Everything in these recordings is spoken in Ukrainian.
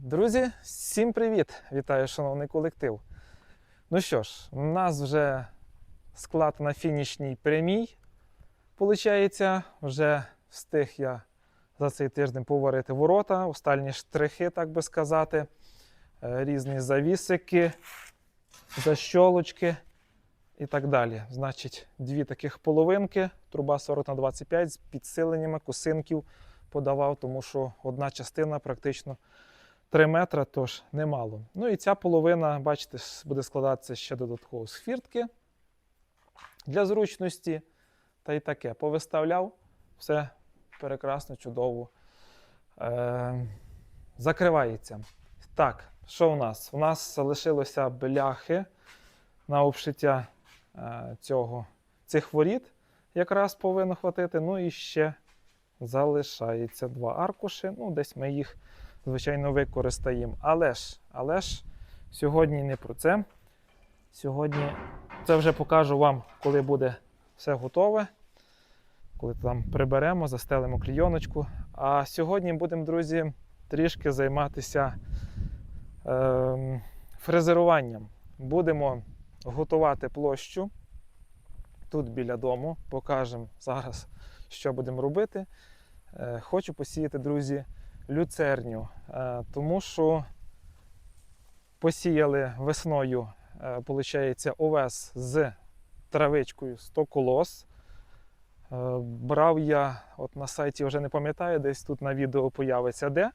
Друзі, всім привіт! Вітаю, шановний колектив. Ну що ж, у нас вже склад на фінішній прямій. Получається, вже встиг я за цей тиждень поварити ворота, останні штрихи, так би сказати, е, різні завісики, защолочки і так далі. Значить, дві таких половинки, труба 40 на 25 з підсиленнями косинків подавав, тому що одна частина практично 3 метри, тож немало. Ну і ця половина, бачите, буде складатися ще додатково з хвіртки для зручності. Та й таке. Повиставляв, все прекрасно, чудово. Е, закривається. Так, що у нас? У нас залишилося бляхи на обшиття е, цього, цих воріт. Якраз повинно хватити. Ну і ще залишається два аркуші. Ну, десь ми їх звичайно, використаємо. Але ж, але ж сьогодні не про це. Сьогодні це вже покажу вам, коли буде все готове. Коли там приберемо, застелимо клійоночку. А сьогодні будемо, друзі, трішки займатися ем, фрезеруванням. Будемо готувати площу тут біля дому. Покажемо зараз, що будемо робити. Е, хочу посіяти, друзі, люцерню, е, тому що посіяли весною, е, виходить, овес з травичкою 100 колос. Е, Брав я от на сайті, вже не пам'ятаю, десь тут на відео появиться де.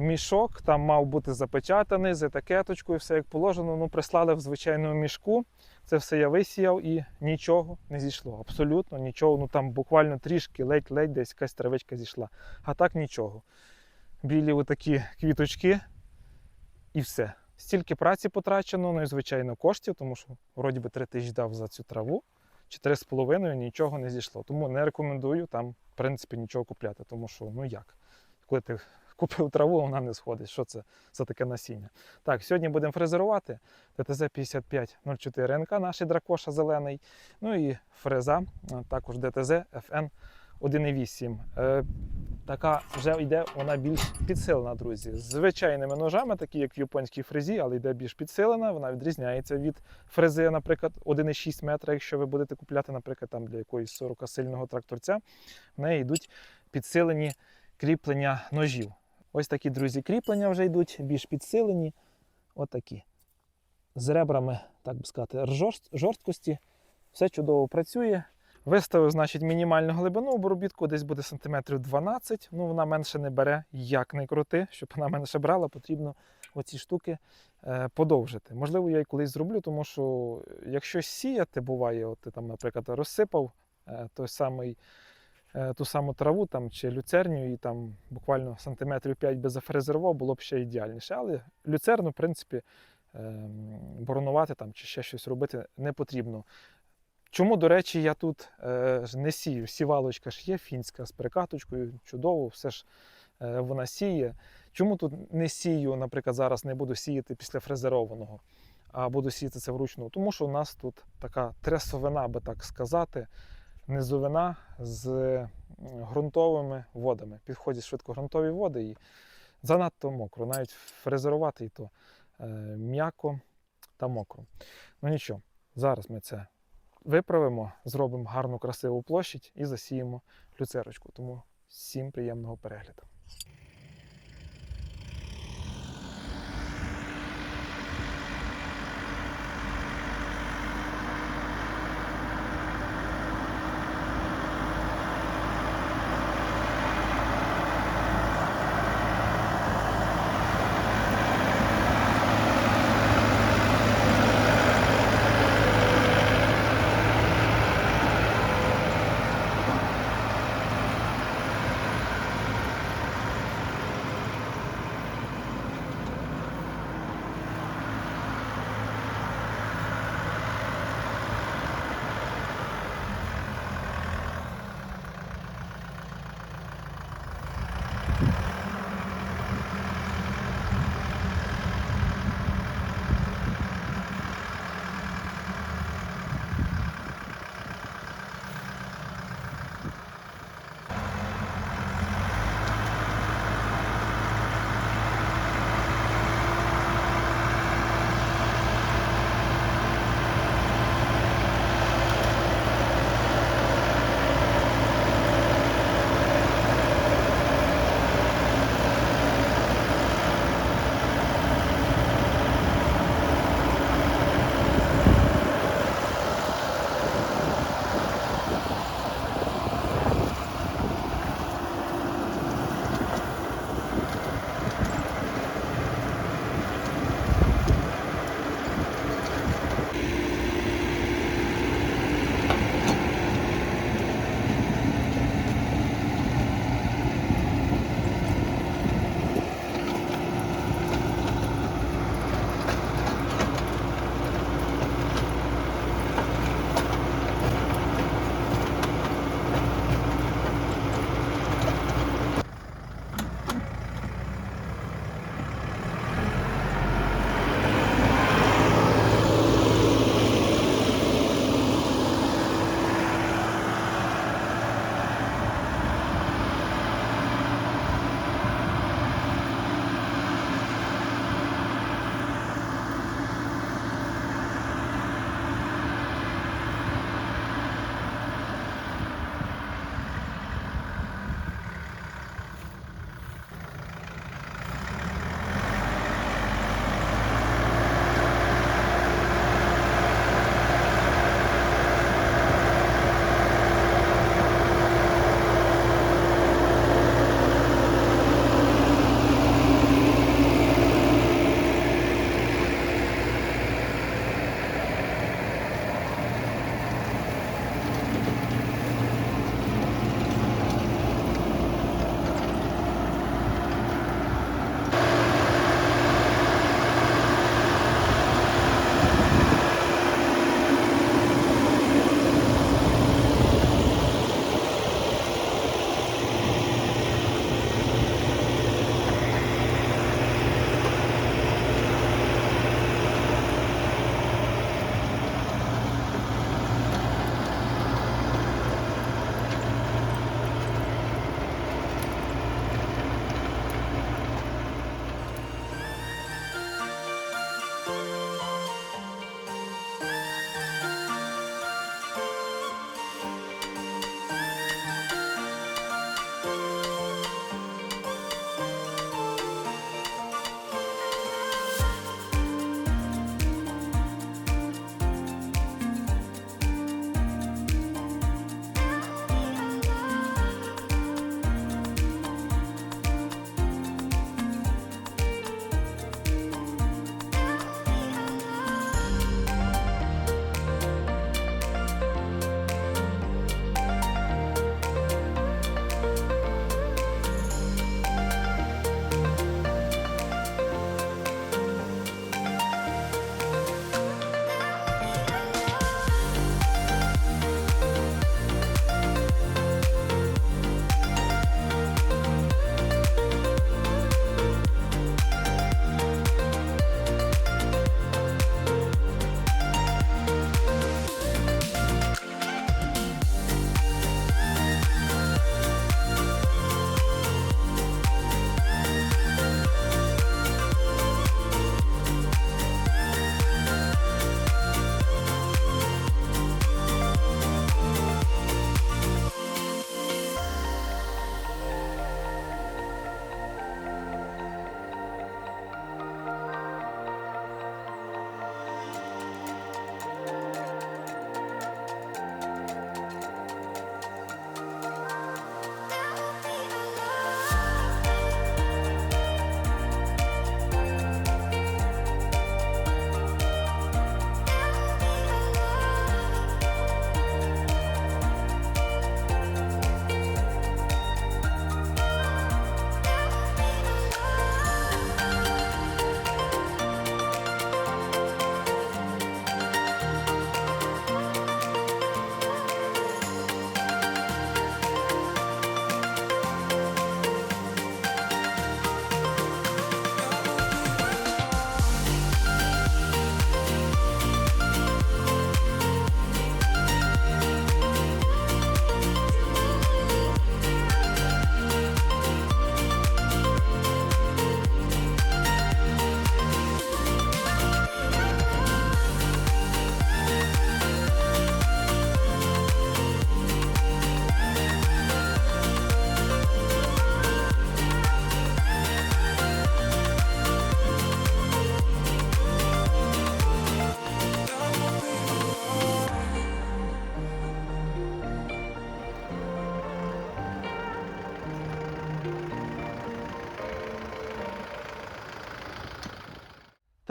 Мішок там мав бути запечатаний з етикеточкою, все як положено. Ну, прислали в звичайному мішку. Це все я висіяв і нічого не зійшло. Абсолютно нічого. Ну там буквально трішки, ледь-ледь десь якась травичка зійшла. А так нічого. Білі отакі квіточки і все. Стільки праці потрачено, ну і звичайно коштів, тому що вроді би 3 тисячі дав за цю траву, чи 3,5 нічого не зійшло. Тому не рекомендую там, в принципі, нічого купляти, тому що ну як? Коли ти купив траву, вона не сходить. Що це за таке насіння? Так, сьогодні будемо фрезерувати ДТЗ 5504 НК, наш дракоша зелений. Ну і фреза, також ДТЗ FN 1.8. Е, така вже йде вона більш підсилена, друзі. З звичайними ножами, такі як в японській фрезі, але йде більш підсилена. Вона відрізняється від фрези, наприклад, 1,6 метра. Якщо ви будете купляти, наприклад, там для якоїсь 40 сильного тракторця, в неї йдуть підсилені кріплення ножів. Ось такі, друзі, кріплення вже йдуть, більш підсилені. Отакі. З ребрами, так би сказати, жорсткості. Все чудово працює. Виставив, значить, мінімальну глибину обробітку, десь буде сантиметрів 12. Ну, вона менше не бере, як не крути. Щоб вона менше брала, потрібно оці штуки е, подовжити. Можливо, я і колись зроблю, тому що якщо сіяти буває, от ти там, наприклад, розсипав е, той самий, е, ту саму траву там, чи люцерню, і там буквально сантиметрів 5 би зафрезерував, було б ще ідеальніше. Але люцерну, в принципі, ем, боронувати там, чи ще щось робити не потрібно. Чому, до речі, я тут е, не сію? Сівалочка ж є фінська з перекаточкою, чудово, все ж е, вона сіє. Чому тут не сію, наприклад, зараз не буду сіяти після фрезерованого, а буду сіяти це вручну? Тому що у нас тут така тресовина, би так сказати, низовина з ґрунтовими водами. Підходять швидко ґрунтові води і занадто мокро. Навіть фрезерувати і то е, м'яко та мокро. Ну нічого, зараз ми це виправимо, зробимо гарну красиву площадь і засіємо люцерочку. Тому всім приємного перегляду.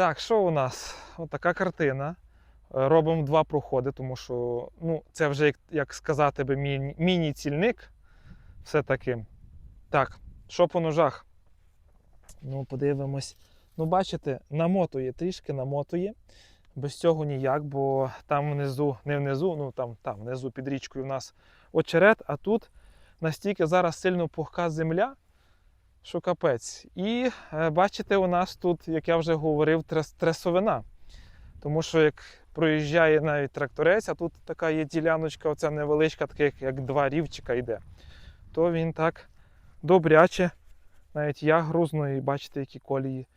Так, що у нас? Отака картина. Е, Робимо два проходи, тому що ну, це вже, як, як сказати би, міні- міні-цільник. Все-таки. Так, що по ножах? Ну, подивимось. Ну, бачите, намотує, трішки намотує. Без цього ніяк, бо там внизу, не внизу, ну там, там внизу під річкою у нас очерет, а тут настільки зараз сильно пухка земля, що капець. І е, бачите, у нас тут, як я вже говорив, трес- тресовина. Тому що як проїжджає навіть тракторець, а тут така є діляночка, оця невеличка, така як, як два рівчика йде, то він так добряче, навіть я грузно, і бачите, які колії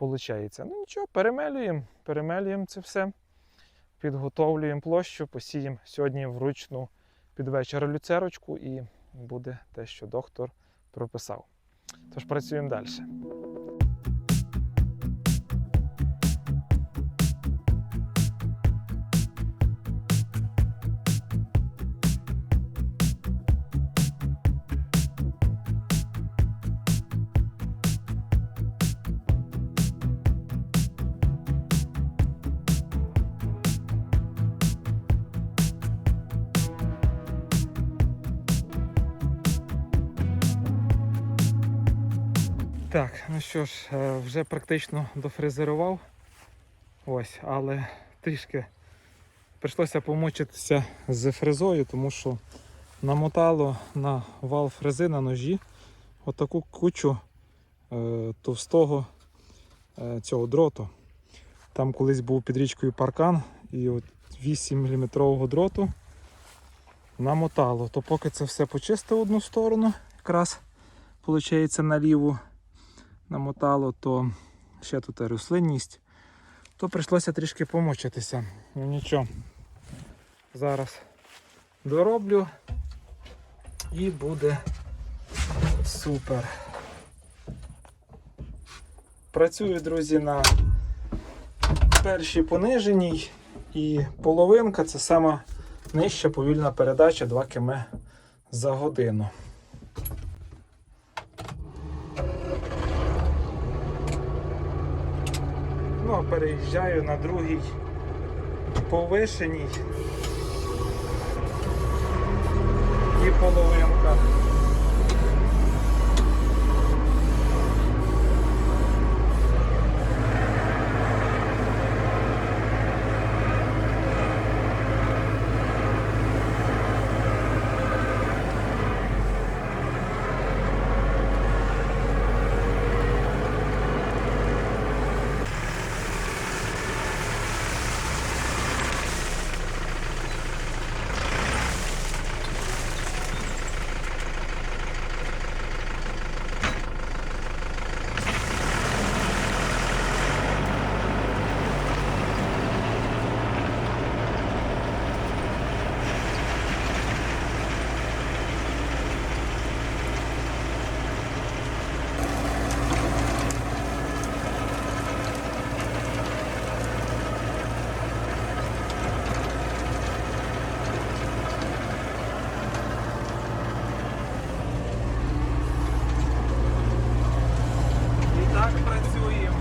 виходить. Ну нічого, перемелюємо, перемелюємо це все, підготовлюємо площу, посіємо сьогодні вручну під вечір люцерочку і буде те, що доктор прописав. Тож працюємо далі. Так, ну що ж, е, вже практично дофрезерував. Ось, але трішки прийшлося помучитися з фрезою, тому що намотало на вал фрези на ножі отаку кучу е, товстого е, цього дроту. Там колись був під річкою паркан і от 8 мм дроту намотало. То поки це все почистив одну сторону, якраз виходить на ліву намотало, то ще тут рослинність, то прийшлося трішки помучитися. Ну нічого. Зараз дороблю і буде супер. Працюю, друзі, на першій пониженій і половинка це сама нижча повільна передача 2 км за годину. Ну, переїжджаю на другій повишеній. І половинка. І так працюємо.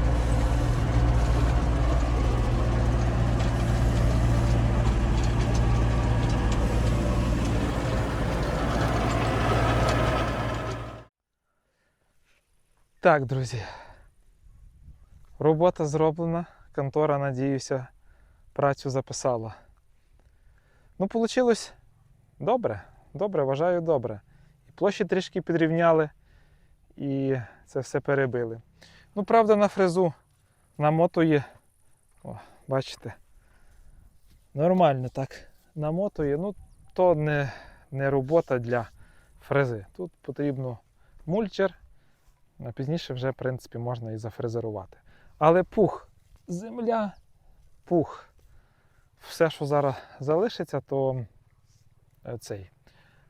Так, друзі. Робота зроблена. Контора, надіюся, працю записала. Ну, вийшло добре. Добре, вважаю, добре. І площі трішки підрівняли, і це все перебили. Ну, правда, на фрезу намотує. О, бачите. Нормально так намотує. Ну, то не, не робота для фрези. Тут потрібно мульчер, а пізніше вже, в принципі, можна і зафрезерувати. Але пух, земля, пух. Все, що зараз залишиться, то е, цей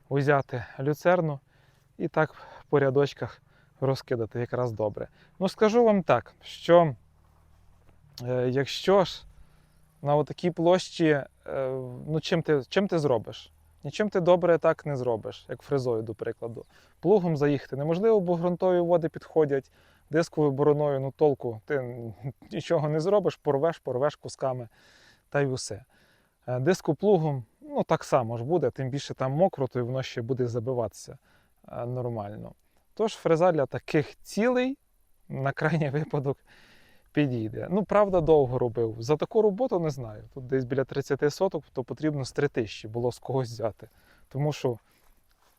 взяти люцерну і так по рядочках розкидати якраз добре. Ну, скажу вам так, що е, якщо ж на такій площі, е, ну чим ти, чим ти зробиш? Нічим ти добре так не зробиш, як фрезою, до прикладу. Плугом заїхати неможливо, бо ґрунтові води підходять, Дисковою бороною, ну толку, ти нічого не зробиш, порвеш, порвеш кусками та й усе. Е, Дископлугом, ну так само ж буде, тим більше там мокро, то й воно ще буде забиватися е, нормально. Тож фреза для таких цілей на крайній випадок підійде. Ну, правда, довго робив. За таку роботу не знаю. Тут десь біля 30 соток, то потрібно з 3 тисячі було з когось взяти. Тому що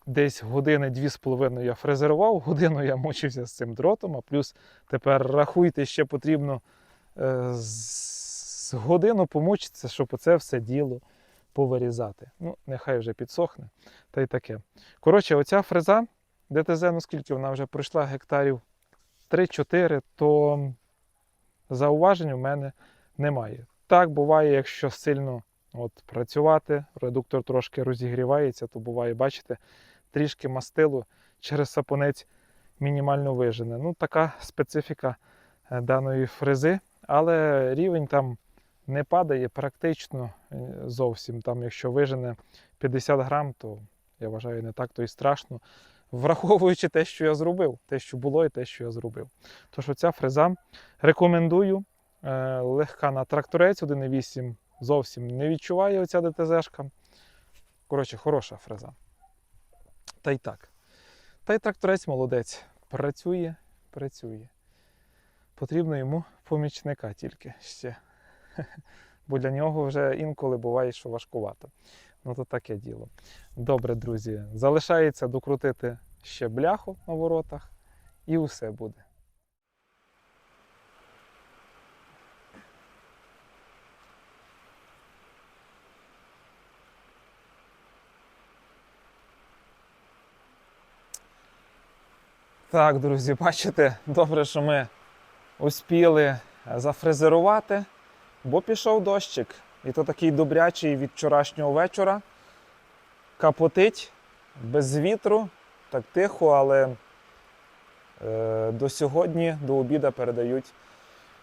десь години дві з половиною я фрезерував, годину я мучився з цим дротом, а плюс тепер рахуйте, ще потрібно е, з годину помучитися, щоб оце все діло повирізати. Ну, нехай вже підсохне, та й таке. Коротше, оця фреза ДТЗ, ну вона вже пройшла гектарів 3-4, то зауважень у мене немає. Так буває, якщо сильно от, працювати, редуктор трошки розігрівається, то буває, бачите, трішки мастилу через сапонець мінімально вижене. Ну, така специфіка е, даної фрези, але рівень там не падає практично е, зовсім. Там, якщо вижене 50 грам, то я вважаю, не так то і страшно. Враховуючи те, що я зробив, те, що було, і те, що я зробив. Тож оця фреза рекомендую. Е, легка на тракторець 1,8 зовсім не відчуває оця ДТЗшка. Коротше, хороша фреза. Та й так. Та й тракторець молодець. Працює, працює. Потрібно йому помічника тільки ще. Бо для нього вже інколи буває, що важкувато. Ну, то таке діло. Добре, друзі. Залишається докрутити ще бляху на воротах, і усе буде. Так, друзі, бачите, добре, що ми успіли зафрезерувати, бо пішов дощик. І то такий добрячий від вчорашнього вечора. Капотить без вітру, так тихо, але е, до сьогодні, до обіда передають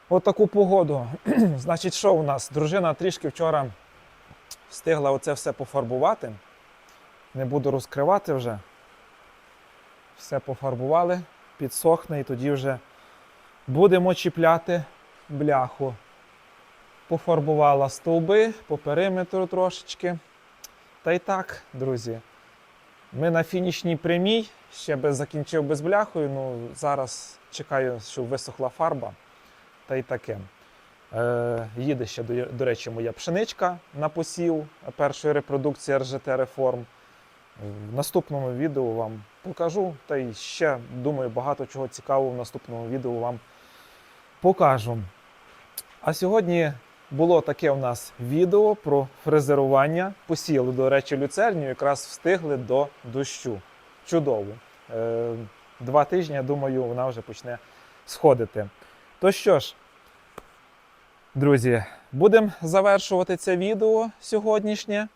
отаку погоду. Значить, що у нас? Дружина трішки вчора встигла оце все пофарбувати. Не буду розкривати вже. Все пофарбували, підсохне і тоді вже будемо чіпляти бляху. Пофарбувала стовби по периметру трошечки. Та й так, друзі. Ми на фінішній прямій, ще без закінчив без бляхою. Ну, зараз чекаю, щоб висохла фарба. Та й таке. Е, їде ще, до, до речі, моя пшеничка на посів першої репродукції РЖТ Реформ. В наступному відео вам покажу. Та й ще, думаю, багато чого цікавого в наступному відео вам покажу. А сьогодні було таке у нас відео про фрезерування. Посіяли, до речі, люцерню, якраз встигли до дощу. Чудово. Е, Два тижні, я думаю, вона вже почне сходити. То що ж, друзі, будемо завершувати це відео сьогоднішнє.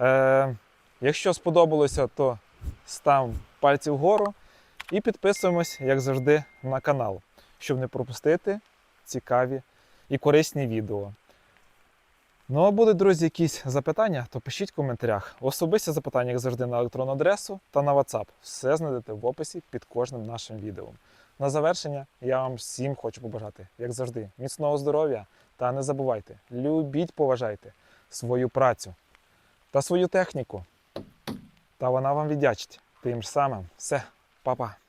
Е, Якщо сподобалося, то став пальці вгору і підписуємось, як завжди, на канал, щоб не пропустити цікаві і корисні відео. Ну, а будуть, друзі, якісь запитання, то пишіть в коментарях. Особисті запитання, як завжди, на електронну адресу та на WhatsApp. Все знайдете в описі під кожним нашим відео. На завершення я вам всім хочу побажати, як завжди, міцного здоров'я та не забувайте, любіть, поважайте свою працю та свою техніку. Та вона вам віддячить. Тим ж самим. Все, па-па.